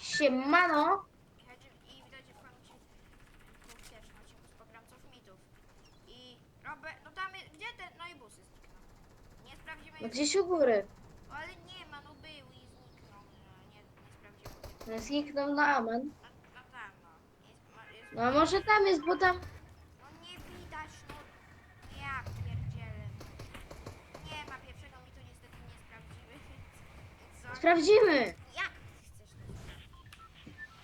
Siemano. I widać, z mitów. I no tam, gdzie te, no i No gdzieś u góry. ale nie ma, no był i zniknął, nie, nie. No, Zniknął na amen. No, tam, no. Jest, ma- jest, No a może tam jest, bo tam... no nie widać, no. Ja pierdzielę. Nie ma pierwszego mitu, niestety nie sprawdzimy, więc, co? Sprawdzimy. Jak chcesz to sprawdzić?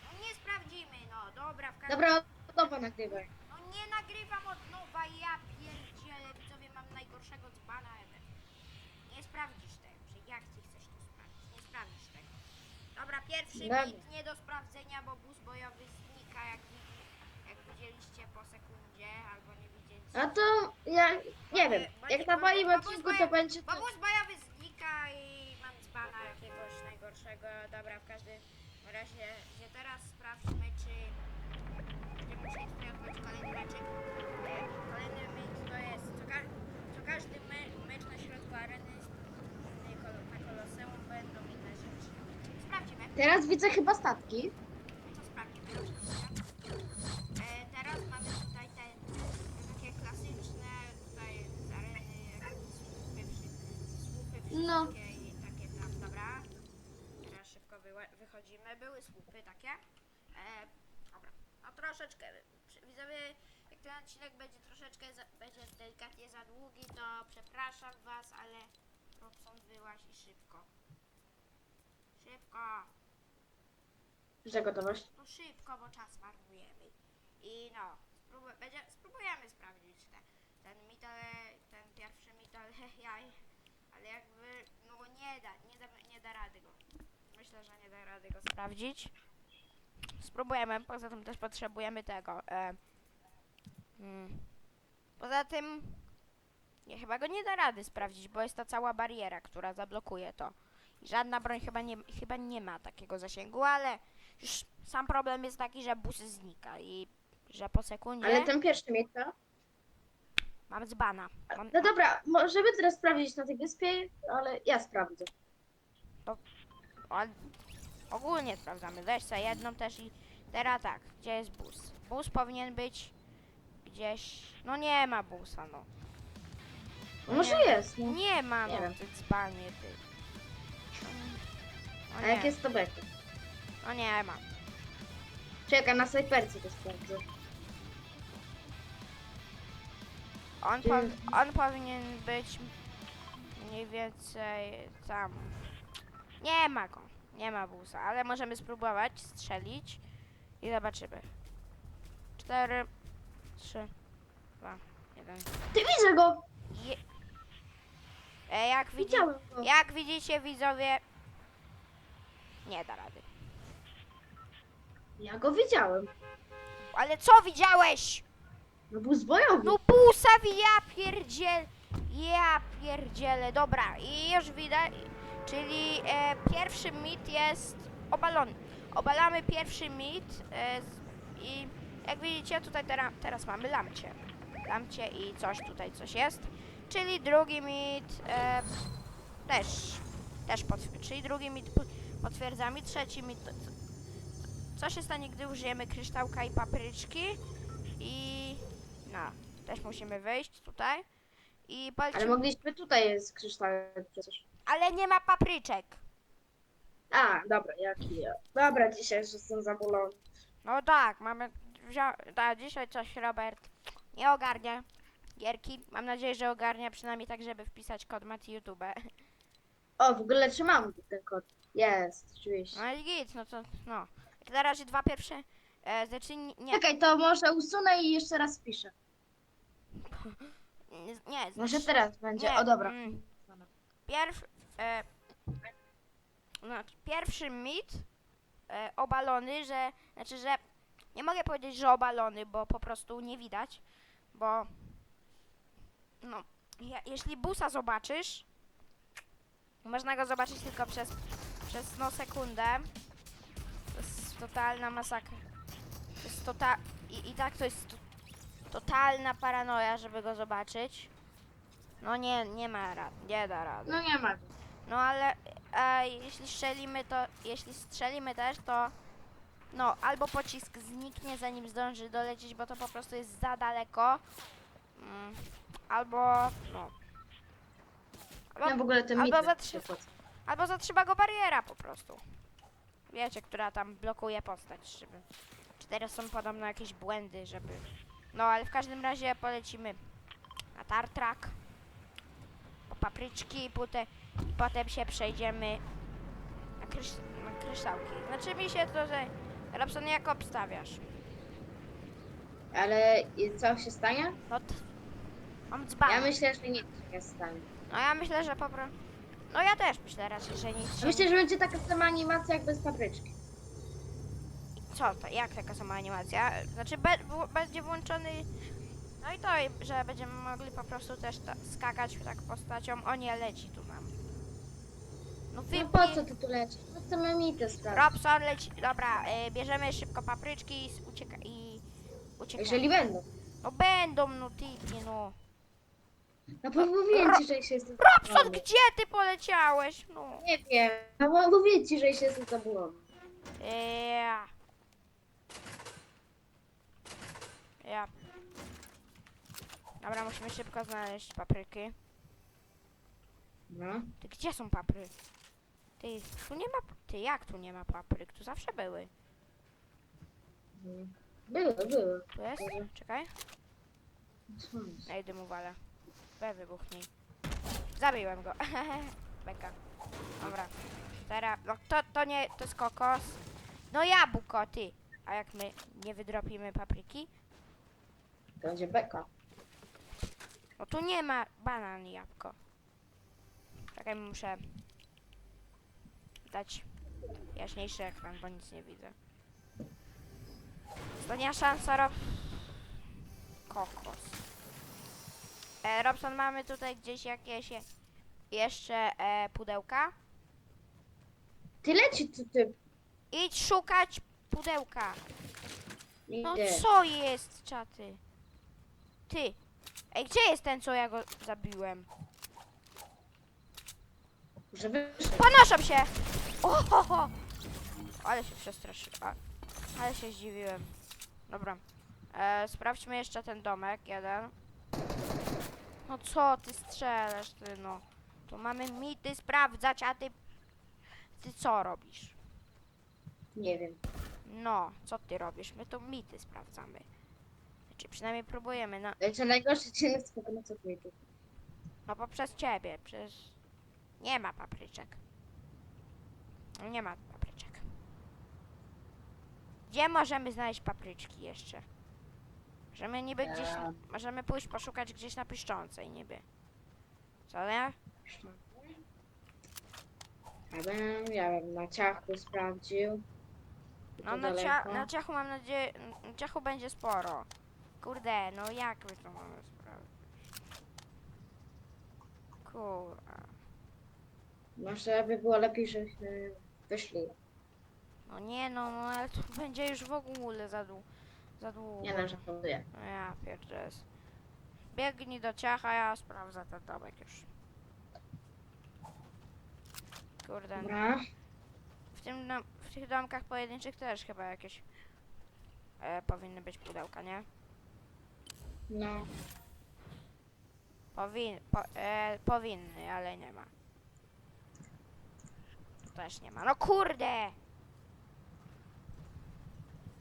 No nie sprawdzimy, no, dobra, od nowa nagrywaj. No nie nagrywam od nowa, ja pierdzielę, widzowie, mam najgorszego dzbana ever. Nie sprawdzisz tego, że jak ty chcesz to sprawdzić, nie sprawdzisz tego. Dobra, pierwszy Dobra. mit nie do sprawdzenia, bo bus bojowy znika, jak, widzi, jak widzieliście po sekundzie, albo nie widzieliście. A to ja nie wiem. Bo- Jak na moim odcinku to będzie Bo bus bojowy znika i mam dzbana jakiegoś najgorszego. Dobra, w każdym razie, że teraz sprawdźmy, kolejny to jest, co, ka- co każdy me mecz na środku areny będą inne rzeczy. Teraz widzę chyba statki. To sprawdzimy. E, teraz mamy tutaj te takie klasyczne tutaj z areny słupy, słupy No. wszystkie i takie tam, dobra. Teraz szybko wychodzimy. Były słupy takie. E, troszeczkę, widzowie, jak ten odcinek będzie troszeczkę, za, będzie delikatnie za długi, to przepraszam was, ale Robson wyłaź i szybko. Szybko. Że gotowość. No szybko, bo czas marnujemy. I no, spróbuj, będzie, spróbujemy sprawdzić te, ten mit, ale ten pierwszy mit, ale jaj, ale jakby, no nie da, nie da, nie da rady go. Myślę, że nie da rady go sprawdzić. Spróbujemy, poza tym też potrzebujemy tego. E, mm, poza tym, nie, chyba go nie da rady sprawdzić, bo jest ta cała bariera, która zablokuje to. I żadna broń chyba nie, chyba nie ma takiego zasięgu, ale już sam problem jest taki, że bus znika i że po sekundzie Ale ten pierwszy mit, to? mam dzbana. Mam, No dobra, możemy teraz sprawdzić na tej wyspie, ale ja sprawdzę. o, ogólnie sprawdzamy. Weź sobie jedną też i teraz tak, gdzie jest bus? Bus powinien być gdzieś, no nie ma busa, no. No Może jest, no. Nie ma, Nie no, wiem. ty dzbanie, ty. A No jak nie, jest to beka? no nie ma. Czekaj, na snajperce to sprawdzę. On, on powinien być mniej więcej tam. Nie ma go. Nie ma busa, ale możemy spróbować strzelić i zobaczymy. 4, 3, 2, 1. Ty widzę go! Je... E, jak, widzi... Widziałem go. jak widzicie widzowie, nie da rady. Ja go widziałem. Ale co widziałeś? No bus bojowy. No busa wi- ja pierdziel, ja pierdzielę, dobra i już widać, czyli e, pierwszy mit jest obalony. Obalamy pierwszy mit e, z, i jak widzicie tutaj tera, teraz mamy lamcie. Lamcie i coś tutaj coś jest. Czyli drugi mit e, też, też potwierdza, czyli drugi mit po- potwierdzamy, trzeci mit to- to- co się stanie, gdy użyjemy kryształka i papryczki i no, też musimy wyjść tutaj. I Ale palczymy. mogliśmy tutaj jest kryształek przecież. Ale nie ma papryczek. A, dobra, jaki ja. Dobra, dzisiaj już jestem zabulony. No tak, mamy. Wzią- da, dzisiaj coś Robert nie ogarnia gierki. Mam nadzieję, że ogarnia przynajmniej tak, żeby wpisać kod Mati YouTube. O, w ogóle trzymam ten kod. Jest, oczywiście. No i git, no to no. Na razie dwa pierwsze. E, znaczy nie, Czekaj, to może usunę i jeszcze raz piszę. nie. Może teraz będzie. nie, O, dobra. mm. Pierw, e, no, pierwszy mit e, obalony, że znaczy, że nie mogę powiedzieć, że obalony, bo po prostu nie widać, bo no, jeśli busa zobaczysz, można go zobaczyć tylko przez, przez no sekundę. To jest totalna masakra. To jest tota i, i tak to jest to, totalna paranoja, żeby go zobaczyć. No nie, nie ma rad, nie da rady. No nie ma. No ale e, jeśli strzelimy to, jeśli strzelimy też, to No, albo pocisk zniknie zanim zdąży dolecieć, bo to po prostu jest za daleko. Mm, albo, no. Albo, Ja w ogóle ten albo mit za się trzy- płacę. albo zatrzyma go bariera po prostu. Wiecie, która tam blokuje postać, żeby... Czy teraz są podobno jakieś błędy, żeby... No, ale w każdym razie polecimy na tartrak, po papryczki, potem, potem się przejdziemy na, krysz, na kryształki. Znaczy mi się to, że Robson jak obstawiasz? Ale co się stanie? No t- mam dzban. Ja myślę, że nic się nie stanie. No ja myślę, że po prostu... No ja też myślę raczej, że nic się Myślę, że będzie taka sama animacja jak bez papryczki. Co to? Jak taka sama animacja? Znaczy be, w, będzie włączony. No i to, że będziemy mogli po prostu też ta, skakać tak postacią. O nie, leci tu nam. No No po co ty tu lecisz? No chcemy mity sprawdzić. Robson leci. Dobra, y, bierzemy szybko papryczki i s- ucieka i uciekamy. Jeżeli będą. No będą, no typie, no. No bo mówiłem ci, że się jestem Robson, gdzie ty poleciałeś? No. Nie wiem. No bo mówię ci, że się jestem zadowolony. Ja. Ja. Dobra, musimy szybko znaleźć papryki. No. Ty gdzie są papry? Ty, tu nie ma. Ty jak tu nie ma papryk? Tu zawsze były. Były, były. Tu jest? Czekaj. Co jest? Ej, dymu wale. B wybuchnij. Zabiłem go. Beka. Dobra. Teraz. No to, to nie. To jest kokos. No jabłko, ty. A jak my nie wydropimy papryki? To będzie beka. No tu nie ma banan i jabłko. Czekaj, muszę dać jaśniejszy ekran, bo nic nie widzę. Ostatnia szansa, Rob... Kokos. E, Robson, mamy tutaj gdzieś jakieś je- jeszcze e, pudełka? Ty leci tu ty. Idź szukać pudełka. No Idę. co jest, czaty? Ty. Ej, gdzie jest ten, co ja go zabiłem? Że wyszedł. Ponoszą się! Ohoho! Ale się przestraszyłem. a- Ale się zdziwiłem. Dobra. E, sprawdźmy jeszcze ten domek, jeden. No co ty strzelasz, ty no. Tu mamy mity sprawdzać, a ty... Ty co robisz? Nie wiem. No, co ty robisz? My tu mity sprawdzamy. Czy przynajmniej próbujemy, no. Ale co najgorsze, ci nie co tu. No poprzez ciebie, przez... Nie ma papryczek. Nie ma papryczek. Gdzie możemy znaleźć papryczki jeszcze? Możemy niby gdzieś... Eee. Możemy pójść poszukać gdzieś na piszczącej niby. Co nie? Ja bym, ja bym na ciachu sprawdził. No To na, cia daleko. na ciachu mam nadzieję... Na ciachu będzie sporo. Kurde, no jak my to mamy sprawdzić? Kurwa. Może by było lepiej, żebyśmy wyszli. No nie no, no ale to będzie już w ogóle za, dłu za długo. Nie wiem, że próbuję. No ja pierdzielę. Biegnij do ciacha, ja sprawdzę ten domek już. Kurde, Dobra. w, tym dom w tych domkach pojedynczych też chyba jakieś e, powinny być pudełka, nie? No. Powin po e, powinny, ale nie ma. Też nie ma. No kurde!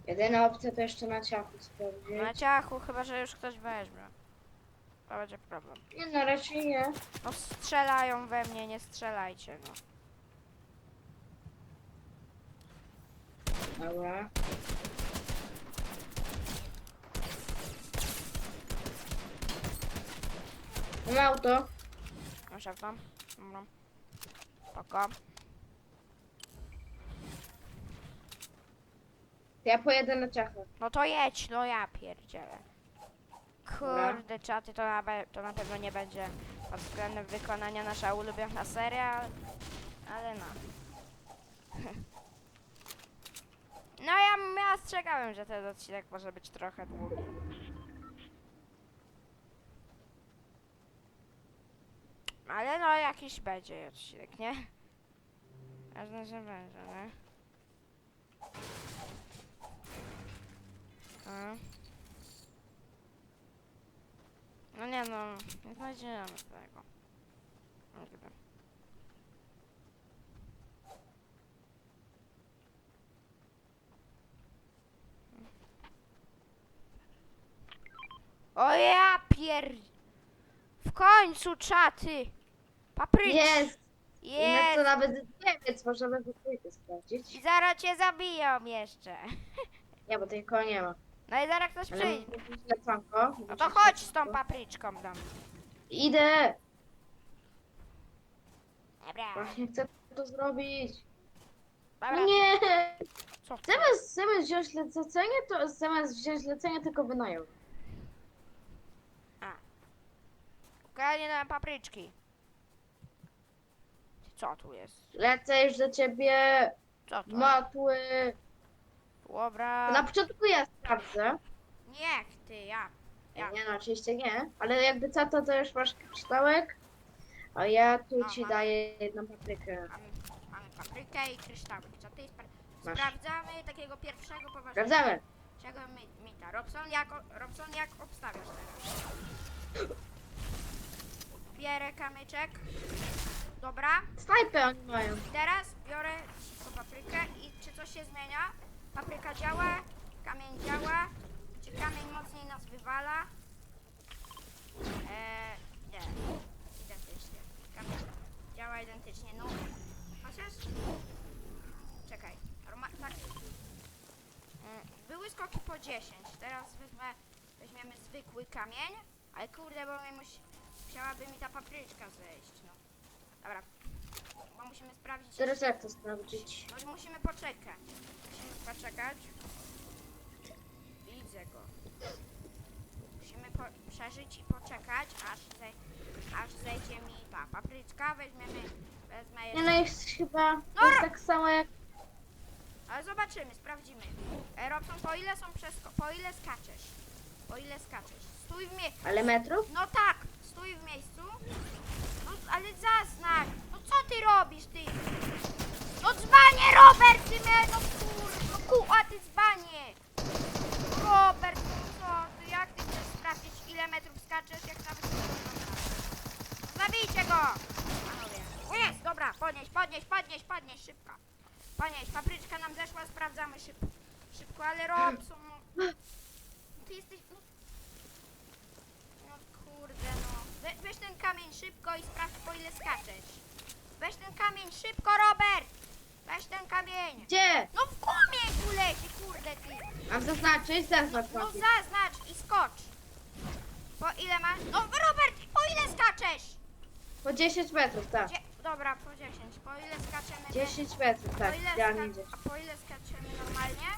Jedyna opcja to jeszcze na ciachu sprawdzić. Na ciachu chyba, że już ktoś weźmie. To będzie problem. Nie no, raczej nie. No strzelają we mnie, nie strzelajcie, no. Dobra. Mam auto. Muszę tam. Dobra. Spoko. Ja pojedę na ciachę. No to jedź, no ja pierdzielę. Kurde, czaty, to na, to na pewno nie będzie pod względem wykonania nasza ulubiona seria, ale, no. No ja, ja strzegałem, że ten odcinek może być trochę długi. Ale no jakiś będzie odcinek, nie? Ważne, że będzie, nie? No nie no, nie znajdziemy tego. Nigdy. O ja pier... W końcu czaty! Paprycz! Jest! Na to Jest! nawet nie, więc możemy we trójkę sprawdzić. I zaraz cię zabiją jeszcze. Nie, bo tej nie ma. No i zaraz ktoś Ale przyjdzie. No to chodź z tą papryczką do mnie. Idę! Dobra. Właśnie chcę to zrobić. Dobra. No nie! Co? Zamiast, zamiast wziąć lecenie, to zamiast wziąć lecenie, tylko wynajął. Ukradnie nam papryczki. Co tu jest? Lecę już do ciebie, Co to? matły. Dobra. Na początku ja sprawdzę. Niech ty, ja. Ja. Nie, no oczywiście nie. Ale jakby co, to, to już masz kryształek. A ja tu No, ci daję jedną paprykę. Mamy, mamy paprykę i kryształy. Co ty spra- Masz. Sprawdzamy takiego pierwszego poważnego. Sprawdzamy. Czego mi, mita? Robson, jak, o- Robson, jak obstawiasz teraz? Bierę kamyczek. Dobra. Snajpę oni mają. I teraz biorę paprykę i czy coś się zmienia? Papryka działa, kamień działa. Czy kamień mocniej nas wywala? Eee, nie. Identycznie. Kamień działa identycznie. No, chociaż... Czekaj. Norma- tak. Mm, Były skoki po 10. Teraz weźmiemy zwykły kamień. Ale kurde, bo mi musi, musiałaby mi ta papryczka zejść. No. Dobra. Bo musimy sprawdzić. Teraz jak to sprawdzić? No musimy poczekać. Poczekać. Widzę go. Musimy przeżyć i poczekać, aż, zej aż zejdzie mi ta papryczka. Weźmiemy, wezmę Nie no jest chyba No, jest tak samo jak... Ale zobaczymy, sprawdzimy. E, Robson, po ile są przesko- po ile skaczesz? Po ile skaczesz? Stój w miejscu. Ale metrów? No tak, stój w miejscu. No ale zaznacz. No co ty robisz, ty? No dzbanie, Robert, ty mnie, no kur... No ku, a ty dzbanie. Robert, no co ty, jak ty chcesz sprawdzić, ile metrów skaczesz, jak nawet nie znasz? Zabijcie go! Panowie. O jest, dobra, podnieś, podnieś, podnieś, podnieś, szybko. Podnieś, papryczka nam zeszła, sprawdzamy szybko. Szybko, ale Robson, no... Ty jesteś... No, no kurde, no. We, weź ten kamień szybko i sprawdź, po ile skaczesz. Weź ten kamień szybko, Robert! Weź ten kamień! Gdzie? No leci, kurde ty! Mam zaznaczyć? Zaznacz No papier. zaznacz i skocz! Po ile masz? No Robert, po ile skaczesz? Po 10 metrów, tak. Dzie- dobra, po 10. Po ile skaczemy? 10 metrów, po tak. ile Ja ska- nie 10. A po ile skaczemy normalnie?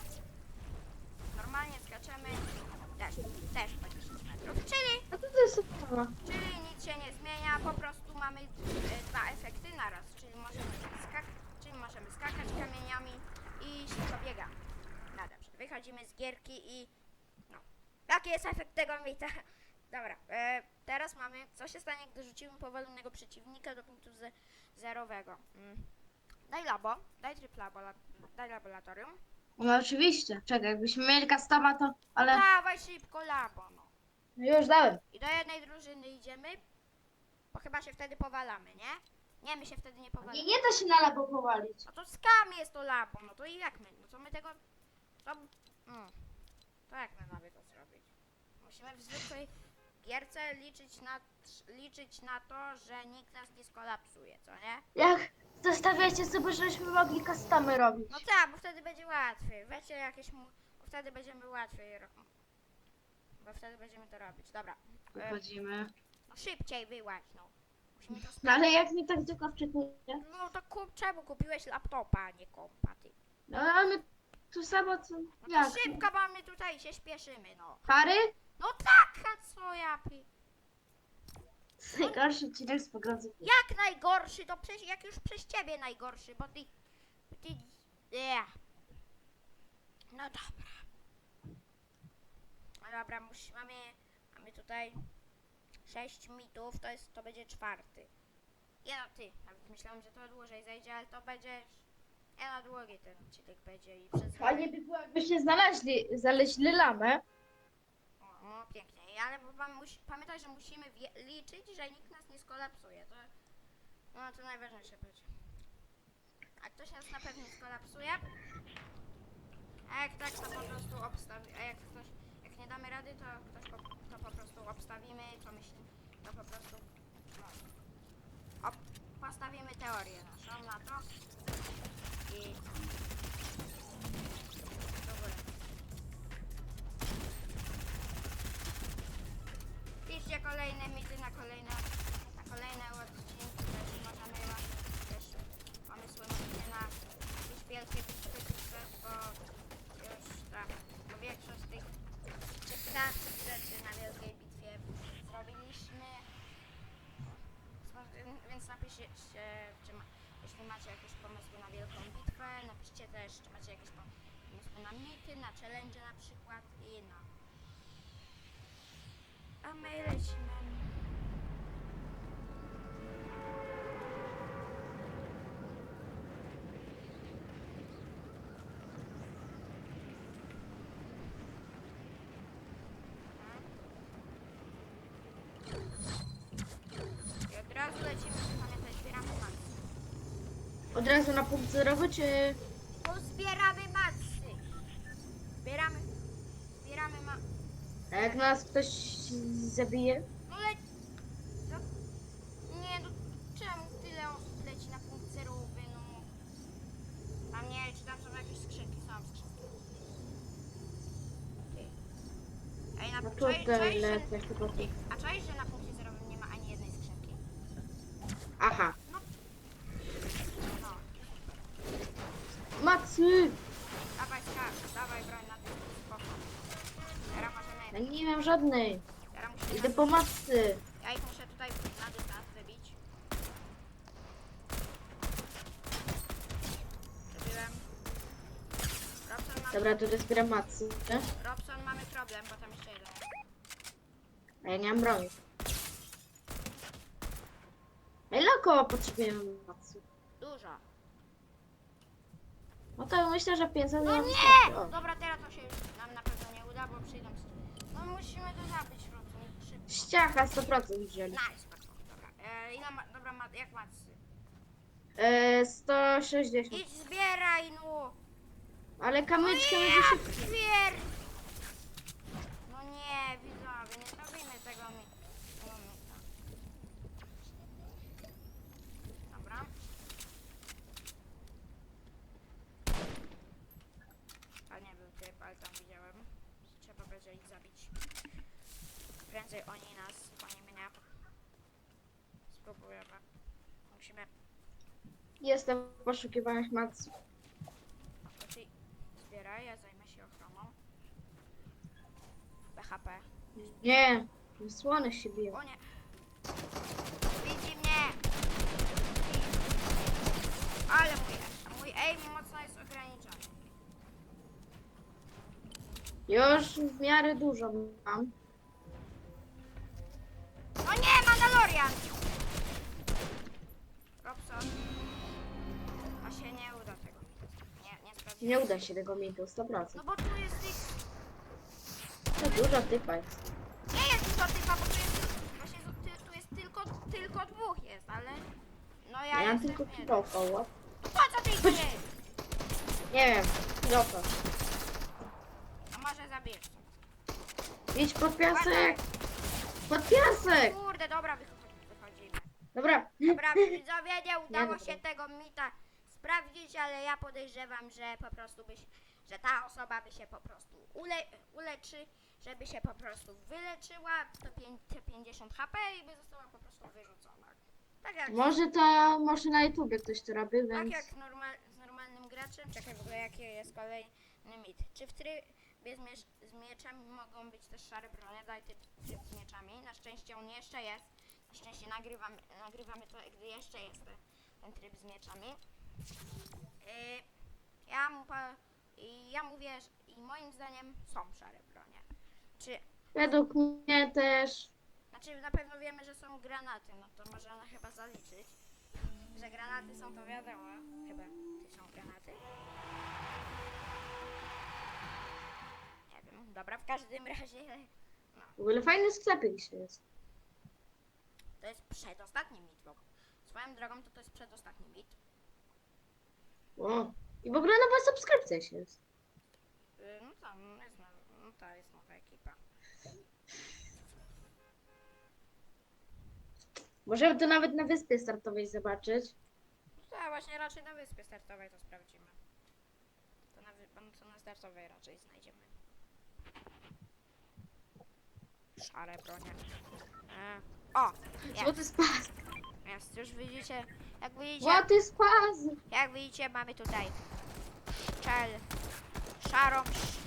Normalnie skaczemy też, też po 10 metrów. Czyli A to to jest sama. Czyli nic się nie zmienia, po prostu mamy e, dwa efekty naraz, czyli możemy skakać, czyli możemy skakać kamieniami i szybko biegamy. No dobrze, wychodzimy z gierki i no. Jaki jest efekt tego mita? Dobra, e, teraz mamy, co się stanie, gdy rzucimy powalonego przeciwnika do punktu ze, zerowego. Mm. Daj labo, daj tryb labo, la, daj laboratorium. No oczywiście. Czekaj, jakbyśmy mieli customa, to... Ale... Dawaj szybko labo, no. No już dałem. I do jednej drużyny idziemy, bo chyba się wtedy powalamy, nie? Nie, my się wtedy nie powalamy. Nie, nie da się na labo powalić. No to skam jest to labo, no to i jak my, no to my tego, to, mm, to jak my mamy to zrobić? Musimy w zwykłej gierce liczyć na, liczyć na to, że nikt nas nie skolapsuje, co nie? Jak zostawiacie sobie, żebyśmy mogli customy robić. No tak, bo wtedy będzie łatwiej, weźcie jakieś, mu, bo wtedy będziemy łatwiej, ro- bo wtedy będziemy to robić, dobra. E, Wychodzimy. no szybciej wyłaź, no. Musimy to No ale jak mi tak tylko wczytuje? No to kup, czemu kupiłeś laptopa, a nie kompa, ty? No ale tu samo co... No Jak? szybko, bo my tutaj się śpieszymy, no. Pary? No tak, a co ja pi... Najgorszy odcinek z pogrących. Jak najgorszy, to przez, jak już przez ciebie najgorszy, bo ty... Ty... Nie. No dobra. No dobra, mus, mamy, mamy tutaj sześć mitów, to jest, to będzie czwarty. Nie no ty, nawet myślałem, że to dłużej zejdzie, ale to będzie Na długi ten odcinek będzie i przez... Fajnie by było, jakbyście znaleźli, znaleźli lamę. O, pięknie, ale pam- musi, pamiętaj, że musimy wie- liczyć, że nikt nas nie skolapsuje. To, no to najważniejsze będzie. A ktoś nas na pewno skolapsuje. A jak tak, to po prostu obstawi. A jak ktoś, jak nie damy rady, to ktoś po, to po prostu obstawimy, co myśli, to po prostu no, ob, postawimy teorię naszą na to i. Piszcie kolejne mity na kolejne, na kolejne odcinki, też możemy też pomysły na jakieś wielkie bitwy, bo już tak, bo większość tych ciekawszych rzeczy na wielkiej bitwie zrobiliśmy. Więc napiszcie, ma, jeśli macie jakieś pomysły na wielką bitwę, napiszcie też, czy macie jakieś pomysły na mity, na challenge na przykład i no. A my lecimy. Od razu lecimy. Od razu na punkt zerowy, czy... Pozbieramy macy. Zbieramy, zbieramy ma... A jak nas ktoś zabije? No leć... No, nie, no czemu tyle osób leci na punkt zerowy, no. Tam nie, czy tam są jakieś skrzynki, są skrzynki. Ty. Ej, na No czaj- tutaj że- lecę chyba. Ty, A czaisz, że na punkcie zerowym nie ma ani jednej skrzynki? Aha. Macy! Dawaj skacz, dawaj broń na tym spoko. Teraz Ja możemy... nie mam żadnej. Teraz musimy... Idę Na, po macy. ja ich muszę tutaj na dystans wybić. Przebiłem. Robson, mamy, Dobra, to zbieram macy. Robson, mamy problem, bo tam jeszcze jeden. A ja nie mam broni. A ile około potrzebujemy macy? Dużo. No to myślę, że 500 No nie! wystarczy. O. Dobra, teraz to się już nam na pewno nie uda, bo przyjdą... z- No musimy to zabić, Robson, szybko. Ściacha 100% wzięli. Nice, bardzo. Dobra, e, ile ma... Dobra, ma... jak macy? E, 160. Idź zbieraj, no! Ale kamyczkiem No będzie ja szybko. pier... No nie, widzowie, nie zrobimy tego mi... tego mita. Dobra. A nie był typ, ale tam widziałem. Trzeba będzie ich zabić. Prędzej oni nas, oni mnie. Spróbujemy. Musimy... Jestem w poszukiwaniach macy. To ty zbieraj, ja zajmę się ochroną. BHP. Nie, słony się biją. O nie! Widzi mnie! Ale mój, mój aim mocno jest Już w miarę dużo mam. O nie, Mandalorian! Robson. A się nie uda tego. Nie, nie sprawdziłem. Nie uda się tego mitu, 100%. No bo tu jest tych... To dużo typa jest. Nie jest dużo typa, bo tu jest... Właśnie tu, ty- tu jest tylko, tylko dwóch jest, ale... No ja, Ja mam jestem tylko jeden. kilofa, what? Po co ty ich nie? Nie wiem, kilofa. A może zabierz coś. Idź pod piasek! Pod piasek! Kurde, dobra, wychodzi- wychodzimy. Dobra. Dobra, widzowie, nie udało się tego mita sprawdzić, ale ja podejrzewam, że po prostu byś, że ta osoba by się po prostu ule, uleczy, żeby się po prostu wyleczyła, to, pię, te 50 HP i by została po prostu wyrzucona. Tak jak, Może to, może na YouTubie ktoś to robi, tak więc... jak normal, z normalnym graczem. Czekaj, w ogóle jaki jest kolejny mit. Czy w z, z mieczami mogą być też szare bronie? Daj typ, tryb z mieczami. Na szczęście on jeszcze jest. Na szczęście nagrywamy, nagrywamy to, gdy jeszcze jest te, ten tryb z mieczami. Yy, ja, mu i ja mówię, że, i moim zdaniem są szare bronie. Czy, Według mnie też... znaczy na pewno wiemy, że są granaty, no to można chyba zaliczyć. Że granaty są to wiadomo. Chyba, czy są granaty? Dobra, w każdym razie W ogóle fajny sklepik jest. to jest przedostatni mit. Bo swoją drogą to to jest przedostatni mit. O. I w ogóle nowa subskrypcja się jest. Y, No to no jest, nowa, no to jest nowa ekipa. Możemy to nawet na wyspie startowej zobaczyć. To właśnie raczej na wyspie startowej to sprawdzimy. To na, wy- to na startowej raczej znajdziemy. Szare bronie. E, o! Złoty spas. jest, już widzicie, jak widzicie, Złoty spas. jak widzicie mamy tutaj szczel, szarą sz-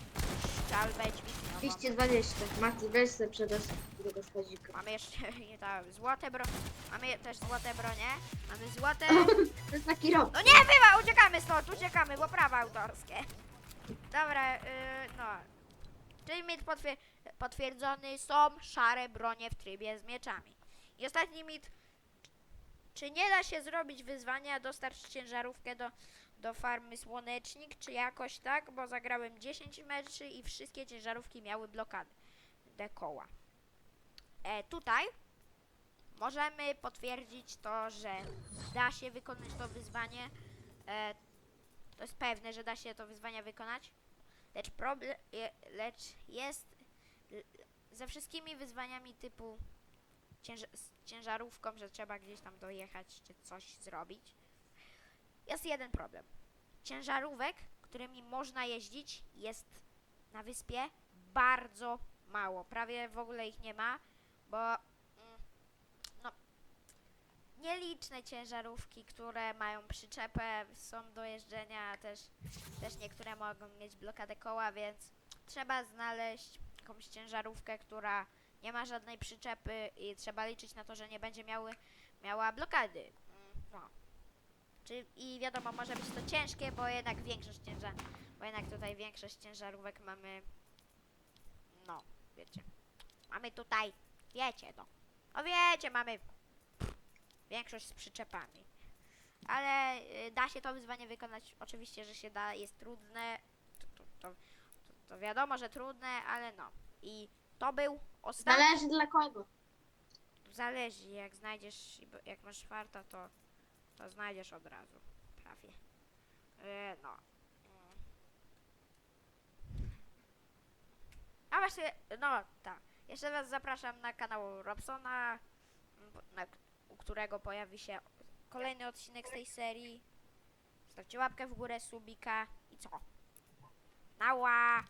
szczelbę dźwigniową. 220. Mati, weź sobie przedasz tego spazika. Mamy jeszcze nie to, złote bro... Mamy też złote bronie. Mamy złote... To jest taki rok. No nie, bywa! Uciekamy stąd, uciekamy, bo prawa autorskie. Dobra, yy, no. Czyli mit potwier potwierdzony są szare bronie w trybie z mieczami. I ostatni mit. Czy nie da się zrobić wyzwania dostarcz ciężarówkę do, do farmy Słonecznik, czy jakoś tak? Bo zagrałem 10 meczy i wszystkie ciężarówki miały blokady. Dekoła. E, tutaj możemy potwierdzić to, że da się wykonać to wyzwanie. E, to jest pewne, że da się to wyzwanie wykonać. Lecz problem, lecz jest ze wszystkimi wyzwaniami typu cięż, ciężarówką, że trzeba gdzieś tam dojechać czy coś zrobić. Jest jeden problem. Ciężarówek, którymi można jeździć, jest na wyspie bardzo mało. Prawie w ogóle ich nie ma, bo nieliczne ciężarówki, które mają przyczepę, są do jeżdżenia, też, też niektóre mogą mieć blokadę koła, więc trzeba znaleźć jakąś ciężarówkę, która nie ma żadnej przyczepy i trzeba liczyć na to, że nie będzie miały, miała blokady. Mm, No. I wiadomo, może być to ciężkie, bo jednak większość ciężar, bo jednak tutaj większość ciężarówek mamy, no, wiecie, mamy tutaj, wiecie, no, no wiecie, mamy większość z przyczepami. Ale y, da się to wyzwanie wykonać, oczywiście, że się da, jest trudne, to, to, to, to, wiadomo, że trudne, ale no. I to był ostatni, Zależy dla kogo. zależy, jak znajdziesz, jak masz czwarta, to, to znajdziesz od razu, prawie. E, no. A właśnie, no tak. Jeszcze raz zapraszam na kanał Robsona, na, u którego pojawi się kolejny odcinek z tej serii. Stawcie łapkę w górę, subika i co? Nała!